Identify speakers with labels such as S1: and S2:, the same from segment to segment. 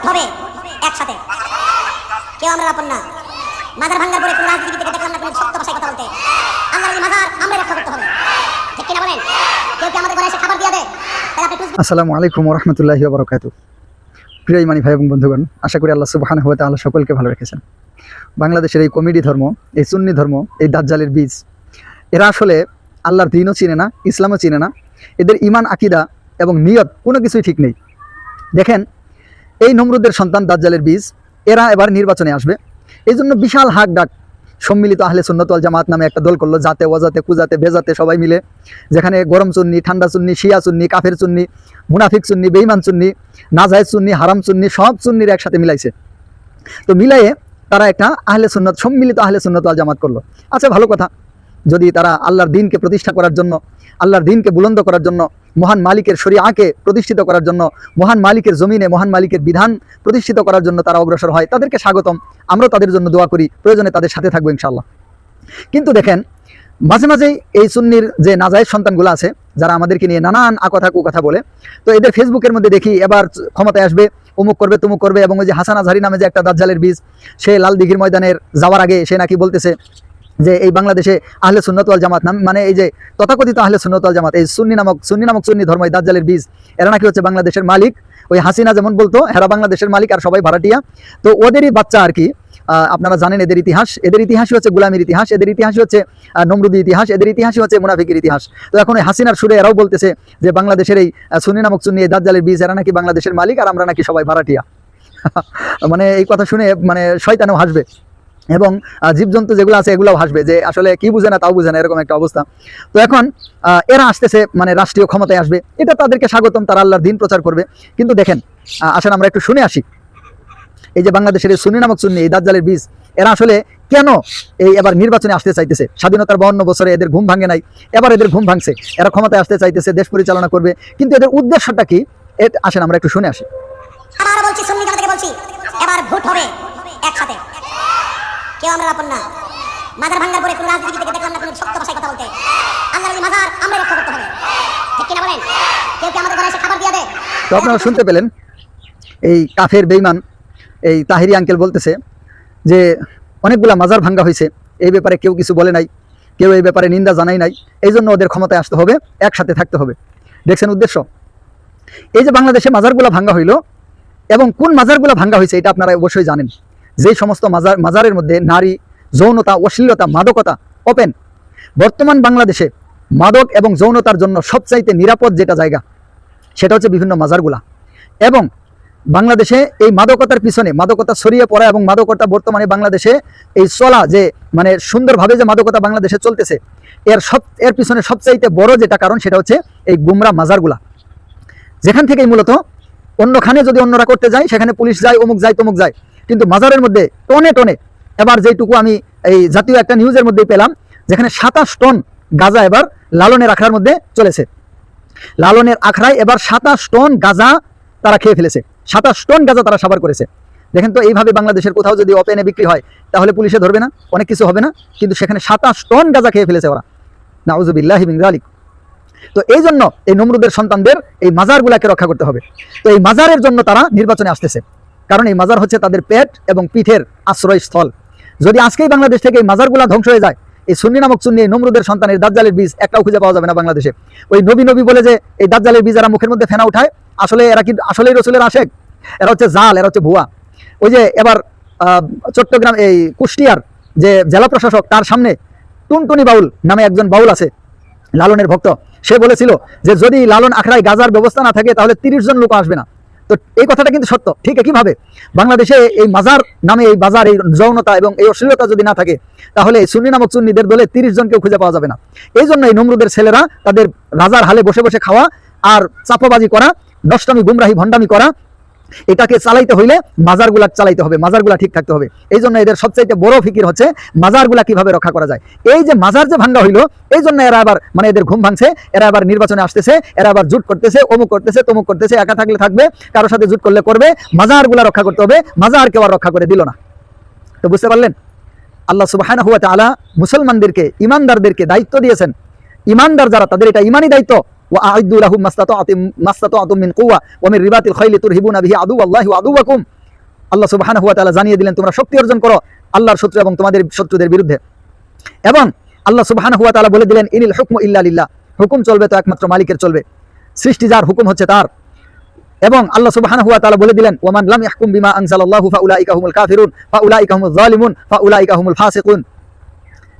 S1: Vote হবে, একসাথে। কেউ আমরা আপন না। মাজার ভাঙ্গার পরে কোন রাজনীতি থেকে দেখলাম না কোনো সত্য ভাষায় কথা বলতে। আল্লাহর এই মাজার, আমরা রক্ষা করতে হবে। ঠিক কিনা বলেন? কেউ কি আমাদের ঘরে এসে খাবার দিয়ে দেয়?
S2: আসসালামু আলাইকুম রহমতুল্লাহি বরকাত প্রিয় ইমানি ভাই এবং বন্ধুগণ, আশা করি আল্লাহ সুবাহান হয়ে তাহলে সকলকে ভালো রেখেছেন। বাংলাদেশের এই কমেডি ধর্ম, এই সুন্নি ধর্ম, এই দাজ্জালের বীজ, এরা আসলে আল্লাহর দিনও চিনে না, ইসলামও চিনে না। এদের ইমান আকিদা এবং নিয়ত কোনো কিছুই ঠিক নেই। দেখেন এই নমরুদের সন্তান দাজ্জালের বীজ, এরা এবার নির্বাচনে আসবে। এই জন্য বিশাল হাক ডাক সম্মিলিত আহলে সুন্নতল জামাত নামে একটা দল করল, জাতে ওয়াজাতে কুজাতে ভেজাতে সবাই মিলে। যেখানে গরম চুন্নি, ঠান্ডা চুন্নি, শিয়া চুন্নি, কাফের চুন্নি, মুনাফিক চুন্নি বেইমান চুন্নি, নাজায়েজ চুন্নি, হারাম চুন্নি, সব চুন্নির একসাথে মিলাইছে। তো মিলাইয়ে তারা একটা আহলে সুন্নত, সম্মিলিত আহলে সুন্নত আল জামাত করল। আচ্ছা ভালো কথা। যদি তারা আল্লাহর দিনকে প্রতিষ্ঠা করার জন্য, আল্লাহর দিনকে বুলন্দ করার জন্য মহান মালিকের শরিয়াকে প্রতিষ্ঠিত করার জন্য, মহান মালিকের জমিনে মহান মালিকের বিধান প্রতিষ্ঠিত করার জন্য তারা অগ্রসর হয়। তাদেরকে স্বাগতম। আমরাও তাদের জন্য দোয়া করি। প্রয়োজনে তাদের সাথে থাকব ইনশাল্লাহ কিন্তু দেখেন, মাঝে মাঝেই এই সুন্নির যে নাজায়েজ সন্তানগুলো আছে, যারা আমাদেরকে নিয়ে নানান আকথা কুকথা বলে, তো এদের ফেসবুকের মধ্যে দেখি এবার ক্ষমতায় আসবে, অমুক করবে, তুমুক করবে, এবং ওই যে হাসান আজহারি নামে যে একটা দাজ্জালের বীজ, সে লাল দিঘির ময়দানের যাওয়ার আগে সে নাকি বলতেছে যে এই বাংলাদেশে আহলে সুন্নতওয়াল জামাত নাম মানে এই যে তথাকথিত আহলে সুন্নতওয়াল জামাত, এই সুন্নি নামক সুন্নি নামক সুন্নি ধর্ম, এই দাজ্জালের বীজ, এরা নাকি হচ্ছে বাংলাদেশের মালিক। ওই হাসিনা যেমন বলতো হেরা বাংলাদেশের মালিক আর সবাই ভাড়াটিয়া। তো ওদেরই বাচ্চা আর কি আপনারা জানেন এদের ইতিহাস। এদের ইতিহাসই হচ্ছে গুলামির ইতিহাস, এদের ইতিহাসই হচ্ছে নমরুদি ইতিহাস, এদের ইতিহাসই হচ্ছে মুনাফিকের ইতিহাস। তো এখন ওই হাসিনার সুরে এরাও বলতেছে যে বাংলাদেশের এই সুন্নি নামক সুন্নি, এই দাজ্জালের বীজ, এরা নাকি বাংলাদেশের মালিক আর আমরা নাকি সবাই ভাড়াটিয়া। মানে এই কথা শুনে মানে শয়তানও হাসবে। এবং জীবজন্তু যেগুলো আছে এগুলো হাসবে যে আসলে কি বুঝে না তাও বুঝে না, এরকম একটা অবস্থা। তো এখন এরা আসতেছে মানে রাষ্ট্রীয় ক্ষমতায় আসবে। এটা তাদেরকে স্বাগতম, তারা আল্লাহর দিন প্রচার করবে। কিন্তু দেখেন আসেন আমরা একটু শুনে আসি। এই যে বাংলাদেশের সুন্নি নামক সুন্নি, এই দাজ্জালের বীজ, এরা আসলে কেন এই এবার নির্বাচনে আসতে চাইতেছে? স্বাধীনতার বাউন্ন বছরে এদের ঘুম ভাঙে নাই, এবার এদের ঘুম ভাঙছে। এরা ক্ষমতায় আসতে চাইতেছে, দেশ পরিচালনা করবে। কিন্তু এদের উদ্দেশ্যটা কি? এ- আসেন আমরা একটু শুনে আসি।
S1: বলছি বলছি, এবার ভোট হবে। কেউ আমরা আপন না। মাজার ভাঙ্গার পরে কোন রাজনীতি থেকে দেখলাম না, কোনো সত্য ভাষায় কথা বলতে। আল্লাহর এই মাজার, আমরা রক্ষা করতে হবে। ঠিক কিনা বলেন? কেউ কি আমাদের ঘরে এসে খাবার দিয়ে দেয়?
S2: তো আপনারা শুনতে পেলেন, এই কাফের বেইমান এই তাহিরি আঙ্কেল বলতেছে যে অনেকগুলা মাজার ভাঙ্গা হয়েছে, এই ব্যাপারে কেউ কিছু বলে নাই, কেউ এই ব্যাপারে নিন্দা জানাই নাই এই জন্য ওদের ক্ষমতায় আসতে হবে, একসাথে থাকতে হবে। দেখছেন উদ্দেশ্য? এই যে বাংলাদেশে মাজারগুলো ভাঙ্গা হইল, এবং কোন মাজারগুলো ভাঙ্গা হয়েছে, এটা আপনারা অবশ্যই জানেন। যেই সমস্ত মাজার মাজারের মধ্যে নারী, যৌনতা, অশ্লীলতা, মাদকতা ওপেন বর্তমান বাংলাদেশে মাদক এবং যৌনতার জন্য সবচাইতে নিরাপদ যেটা জায়গা, সেটা হচ্ছে বিভিন্ন মাজারগুলা। এবং বাংলাদেশে এই মাদকতার পিছনে, মাদকতা ছড়িয়ে পড়া এবং মাদকতা বর্তমানে বাংলাদেশে এই চলা যে মানে সুন্দরভাবে যে মাদকতা বাংলাদেশে চলতেছে, এর সব এর পিছনে সবচাইতে বড় যেটা কারণ সেটা হচ্ছে এই গুমরা মাজারগুলা। যেখান থেকেই মূলত অন্যখানে যদি অন্যরা করতে যায়, সেখানে পুলিশ যায়, অমুক যায়, তমুক যায়। কিন্তু মাজারের মধ্যে টনে টনে। এবার যেটুকু আমি এই জাতীয় একটা নিউজের মধ্যেই পেলাম, যেখানে সাতাশ টন গাজা এবার লালনের আখড়ার মধ্যে চলেছে। লালনের আখড়ায় এবার সাতাশ টন গাজা তারা খেয়ে ফেলেছে। সাতাশ টন গাজা তারা সাবার করেছে। দেখেন তো, এইভাবে বাংলাদেশের কোথাও যদি ওপেনে বিক্রি হয়, তাহলে পুলিশে ধরবে না, অনেক কিছু হবে না, কিন্তু সেখানে সাতাশ টন গাজা খেয়ে ফেলেছে ওরা। নাউজুবিল্লাহ আলিক তো এই জন্য এই নমরুদের সন্তানদের এই মাজারগুলাকে রক্ষা করতে হবে। তো এই মাজারের জন্য তারা নির্বাচনে আসতেছে। কারণ এই মাজার হচ্ছে তাদের পেট এবং পিঠের আশ্রয়স্থল। যদি আজকেই বাংলাদেশ থেকে এই মাজারগুলা ধ্বংস হয়ে যায়, এই সুন্নি নামক সুন্নি নমরুদের সন্তানের দাজ্জালের বীজ একটাও খুঁজে পাওয়া যাবে না বাংলাদেশে। ওই নবী নবী বলে যে, এই দাজ্জালের বীজ এরা মুখের মধ্যে ফেনা উঠায়, আসলে এরা কি আসলেই রসুলের আশেক? এরা হচ্ছে জাল, এরা হচ্ছে ভুয়া। ওই যে এবার চট্টগ্রাম এই কুষ্টিয়ার যে জেলা প্রশাসক, তার সামনে টুনটুনি বাউল নামে একজন বাউল আছে, লালনের ভক্ত। সে বলেছিল যে, যদি লালন আখড়ায় গাজার ব্যবস্থা না থাকে, তাহলে তিরিশ জন লোক আসবে না। তো এই কথাটা কিন্তু সত্য। ঠিক কীভাবে বাংলাদেশে এই মাজার নামে এই বাজার, এই যৌনতা এবং এই অশ্লীলতা যদি না থাকে, তাহলে সুন্নি নামক সুন্নিদের দলে তিরিশ জনকেও খুঁজে পাওয়া যাবে না। এই জন্য এই নমরুদের ছেলেরা তাদের রাজার হালে বসে বসে খাওয়া আর চাপাবাজি করা দশটামি গুমরাহি, ভণ্ডামি করা এটাকে চালাইতে হইলে মাজারগুলা চালাইতে হবে, মাজারগুলা ঠিক থাকতে হবে। এই জন্য এদের সবচাইতে বড় ফিকির হচ্ছে মাজারগুলা কীভাবে রক্ষা করা যায়। এই যে মাজার যে ভাঙ্গা হইল, এই জন্য এরা আবার মানে এদের ঘুম ভাঙছে, এরা আবার নির্বাচনে আসতেছে, এরা আবার জুট করতেছে, অমুক করতেছে, তমুক করতেছে, একা থাকলে থাকবে কারোর সাথে জুট করলে করবে, মাজারগুলা রক্ষা করতে হবে মাজার কেউ আর রক্ষা করে দিল না। তো বুঝতে পারলেন? আল্লাহ সুবাহানা হুয়া তাআলা মুসলমানদেরকে, ইমানদারদেরকে দায়িত্ব দিয়েছেন। ইমানদার যারা, তাদের এটা ইমানি দায়িত্ব। وأعدوا لهم ما استطعتم ما استطعتم من قوة ومن رباط الخيل ترهبون به عدو الله وعدوكم আল্লাহ সুবহানাহু ওয়া তাআলা জানিয়ে দিলেন তোমরা শক্তি অর্জন করো আল্লাহর শত্রু এবং তোমাদের শত্রুদের বিরুদ্ধে এবং আল্লাহ সুবহানাহু ওয়া তাআলা বলে দিলেন ইনিল হুকমু ইল্লা লিল্লাহ হুকুম চলবে তো একমাত্র মালিকের চলবে সৃষ্টি যার হুকুম হচ্ছে তার এবং আল্লাহ সুবহানাহু ওয়া তাআলা বলে দিলেন ওমান লাম ইয়াহকুম বিমা আনজালাল্লাহু ফাউলাইকা হুমুল কাফিরুন ফাউলাইকা হুমুল যালিমুন ফাউলাইকা হুমুল ফাসিকুন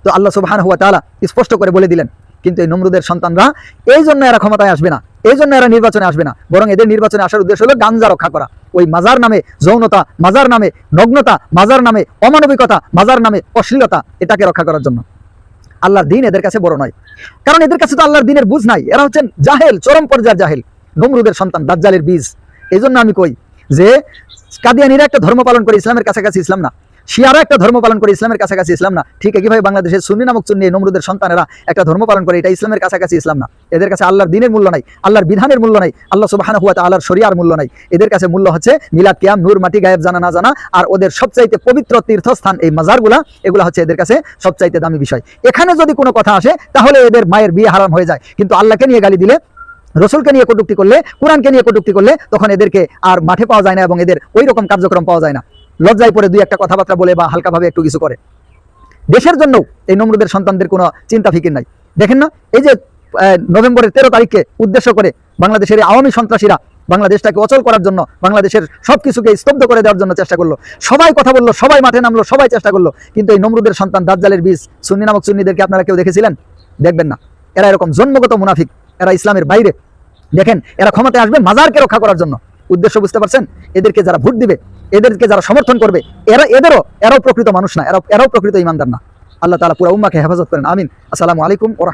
S2: তো আল্লাহ সুবহানাহু ওয়া তাআলা স্পষ্ট করে বলে দিলেন কিন্তু এই নমরুদের সন্তানরা এই জন্য এরা ক্ষমতায় আসবে না, এই জন্য এরা নির্বাচনে আসবে না। বরং এদের নির্বাচনে আসার উদ্দেশ্য হলো গাঞ্জা রক্ষা করা। ওই মাজার নামে যৌনতা, মাজার নামে নগ্নতা, মাজার নামে অমানবিকতা, মাজার নামে অশ্লীলতা, এটাকে রক্ষা করার জন্য। আল্লাহর দিন এদের কাছে বড় নয়। কারণ এদের কাছে তো আল্লাহর দিনের বুঝ নাই। এরা হচ্ছেন জাহেল, চরম পর্যায়ের জাহেল, নমরুদের সন্তান, দাজ্জালের বীজ। এই আমি কই যে কাদিয়ানিরা একটা ধর্ম পালন করে ইসলামের কাছাকাছি ইসলাম না। শিয়ারা একটা ধর্ম পালন করে ইসলামের কাছাকাছি, ইসলাম না। ঠিক একইভাবে বাংলাদেশের সুন্নি নামক চুন্নি নমরুদের সন্তানেরা একটা ধর্ম পালন করে, এটা ইসলামের কাছাকাছি, ইসলাম না। এদের কাছে আল্লাহর দিনের মূল্য নাই, আল্লাহর বিধানের মূল্য নাই, আল্লাহ সুবহানাহু ওয়া তাআলার শরিয়ার মূল্য নাই। এদের কাছে মূল্য হচ্ছে মিলাদ কিয়াম, নূর, মাটি, গায়েব, জানা, না জানা। আর ওদের সবচাইতে পবিত্র তীর্থস্থান এই মাজারগুলা, এগুলা হচ্ছে এদের কাছে সবচাইতে দামি বিষয়। এখানে যদি কোনো কথা আসে, তাহলে এদের মায়ের বিয়ে হারাম হয়ে যায়। কিন্তু আল্লাহকে নিয়ে গালি দিলে, রসুলকে নিয়ে কটুক্তি করলে, কোরআনকে নিয়ে কটুক্তি করলে, তখন এদেরকে আর মাঠে পাওয়া যায় না এবং এদের ওই রকম কার্যক্রম পাওয়া যায় না। লজ্জায় পড়ে দুই একটা কথাবার্তা বলে বা হালকাভাবে একটু কিছু করে। দেশের জন্য এই নমরুদের সন্তানদের কোনো চিন্তা ফিকির নাই। দেখেন না, এই যে নভেম্বরের তেরো তারিখকে উদ্দেশ্য করে বাংলাদেশের আওয়ামী সন্ত্রাসীরা বাংলাদেশটাকে অচল করার জন্য, বাংলাদেশের সব কিছুকে স্তব্ধ করে দেওয়ার জন্য চেষ্টা করল। সবাই কথা বলল, সবাই মাঠে নামলো, সবাই চেষ্টা করল। কিন্তু এই নমরুদের সন্তান দাজ্জালের বীজ, সুন্নি নামক সুন্নিদেরকে আপনারা কেউ দেখেছিলেন? দেখবেন না। এরা এরকম জন্মগত মুনাফিক, এরা ইসলামের বাইরে। দেখেন, এরা ক্ষমতায় আসবে মাজারকে রক্ষা করার জন্য। উদ্দেশ্য বুঝতে পারছেন? এদেরকে যারা ভোট দিবে, এদেরকে যারা সমর্থন করবে, এরা এদেরও এরাও প্রকৃত মানুষ না এরাও এরাও প্রকৃত ইমানদার না। আল্লাহ তালা পুরা উম্মাকে হেফাজত করেন। আমিন। আসসালামু আলাইকুম ওরা